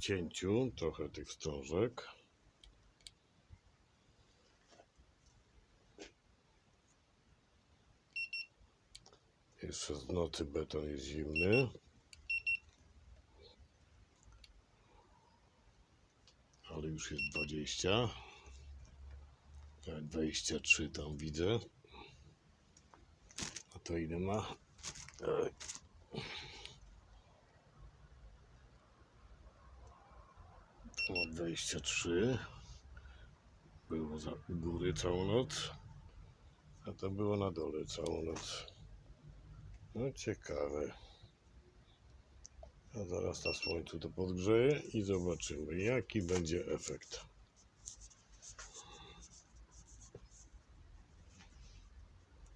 cięciu trochę tych wstążek. Jeszcze z nocy beton jest zimny. Ale już jest 20. Nawet 23 tam widzę. A to ile ma? O 23. Było za góry całą noc. A to było na dole całą noc. No ciekawe. A zaraz na słońcu to podgrzeje i zobaczymy jaki będzie efekt.